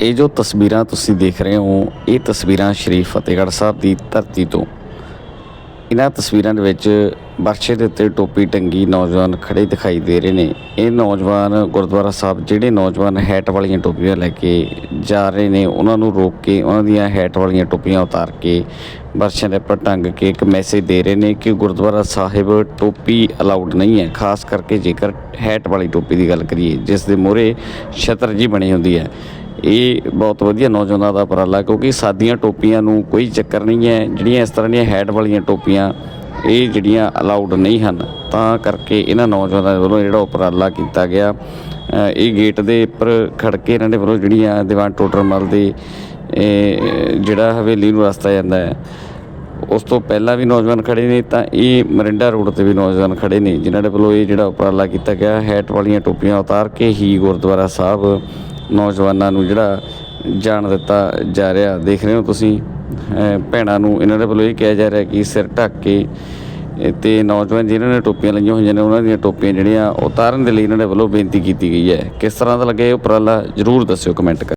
ਇਹ ਜੋ ਤਸਵੀਰਾਂ ਤੁਸੀਂ ਦੇਖ ਰਹੇ ਹੋ, ਇਹ ਤਸਵੀਰਾਂ ਸ਼੍ਰੀ ਫਤਿਹਗੜ੍ਹ ਸਾਹਿਬ ਦੀ ਧਰਤੀ ਤੋਂ। ਇਹਨਾਂ ਤਸਵੀਰਾਂ ਦੇ ਵਿੱਚ ਬਰਛੇ ਦੇ ਉੱਤੇ ਟੋਪੀ ਟੰਗੀ ਨੌਜਵਾਨ ਖੜੇ ਦਿਖਾਈ ਦੇ ਰਹੇ ਨੇ। ਇਹ ਨੌਜਵਾਨ ਗੁਰਦੁਆਰਾ ਸਾਹਿਬ ਜਿਹੜੇ ਨੌਜਵਾਨ ਹੈਟ ਵਾਲੀਆਂ ਟੋਪੀਆਂ ਲੈ ਕੇ ਜਾ ਰਹੇ ਨੇ, ਉਹਨਾਂ ਨੂੰ ਰੋਕ ਕੇ, ਉਹਨਾਂ ਦੀਆਂ ਹੈਟ ਵਾਲੀਆਂ ਟੋਪੀਆਂ ਉਤਾਰ ਕੇ ਬਰਛਿਆਂ ਦੇ ਉੱਪਰ ਟੰਗ ਕੇ ਇੱਕ ਮੈਸੇਜ ਦੇ ਰਹੇ ਨੇ ਕਿ ਗੁਰਦੁਆਰਾ ਸਾਹਿਬ ਟੋਪੀ ਅਲਾਉਡ ਨਹੀਂ ਹੈ। ਖਾਸ ਕਰਕੇ ਜੇਕਰ ਹੈਟ ਵਾਲੀ ਟੋਪੀ ਦੀ ਗੱਲ ਕਰੀਏ, ਜਿਸ ਦੇ ਮੋਹਰੇ ਛਤਰ ਜੀ ਬਣੀ ਹੁੰਦੀ ਹੈ। ਇਹ ਬਹੁਤ ਵਧੀਆ ਨੌਜਵਾਨਾਂ ਦਾ ਉਪਰਾਲਾ, ਕਿਉਂਕਿ ਸਾਦੀਆਂ ਟੋਪੀਆਂ ਨੂੰ ਕੋਈ ਚੱਕਰ ਨਹੀਂ ਹੈ। ਜਿਹੜੀਆਂ ਇਸ ਤਰ੍ਹਾਂ ਦੀਆਂ ਹੈਡ ਵਾਲੀਆਂ ਟੋਪੀਆਂ, ਇਹ ਜਿਹੜੀਆਂ ਅਲਾਉਡ ਨਹੀਂ ਹਨ। ਤਾਂ ਕਰਕੇ ਇਹਨਾਂ ਨੌਜਵਾਨਾਂ ਵੱਲੋਂ ਜਿਹੜਾ ਉਪਰਾਲਾ ਕੀਤਾ ਗਿਆ ਇਹ ਗੇਟ ਦੇ ਉੱਪਰ ਖੜ ਕੇ ਇਹਨਾਂ ਦੇ ਵੱਲੋਂ ਜਿਹੜੀਆਂ ਦੀਵਾਨ ਟੋਡਰਮਲ ਦੇ ਜਿਹੜਾ ਹਵੇਲੀ ਨੂੰ ਰਸਤਾ ਜਾਂਦਾ ਹੈ, ਉਸ ਤੋਂ ਪਹਿਲਾਂ ਵੀ ਨੌਜਵਾਨ ਖੜੇ ਨੇ, ਤਾਂ ਇਹ ਮਰਿੰਡਾ ਰੋਡ ਤੇ ਵੀ ਨੌਜਵਾਨ ਖੜੇ ਨੇ, ਜਿਨ੍ਹਾਂ ਦੇ ਵੱਲੋਂ ਇਹ ਜਿਹੜਾ ਉਪਰਾਲਾ ਕੀਤਾ ਗਿਆ ਹੈਟ ਵਾਲੀਆਂ ਟੋਪੀਆਂ ਉਤਾਰ ਕੇ ਹੀ ਗੁਰਦੁਆਰਾ ਸਾਹਿਬ ਨੌਜਵਾਨਾਂ ਨੂੰ ਜਿਹੜਾ ਜਾਣ ਦਿੱਤਾ ਜਾ ਰਿਹਾ, ਦੇਖ ਰਹੇ ਹੋ ਤੁਸੀਂ। ਭੈਣਾਂ ਨੂੰ ਇਹਨਾਂ ਦੇ ਵੱਲੋਂ ਇਹ ਕਿਹਾ ਜਾ ਰਿਹਾ ਕਿ ਸਿਰ ਢੱਕ ਕੇ ਇਹ ਤੇ ਨੌਜਵਾਨ ਜਿਨ੍ਹਾਂ ਨੇ ਟੋਪੀਆਂ ਲਈਆਂ ਹੋਈਆਂ ਨੇ, ਉਹਨਾਂ ਦੀਆਂ ਟੋਪੀਆਂ ਜਿਹੜੀਆਂ ਉਤਾਰਨ ਦੇ ਲਈ ਇਹਨਾਂ ਦੇ ਵੱਲੋਂ ਬੇਨਤੀ ਕੀਤੀ ਗਈ ਹੈ। ਕਿਸ ਤਰ੍ਹਾਂ ਦਾ ਲੱਗਿਆ ਇਹ ਉਪਰਾਲਾ, ਜਰੂਰ ਦੱਸਿਓ ਕਮੈਂਟ ਕਰ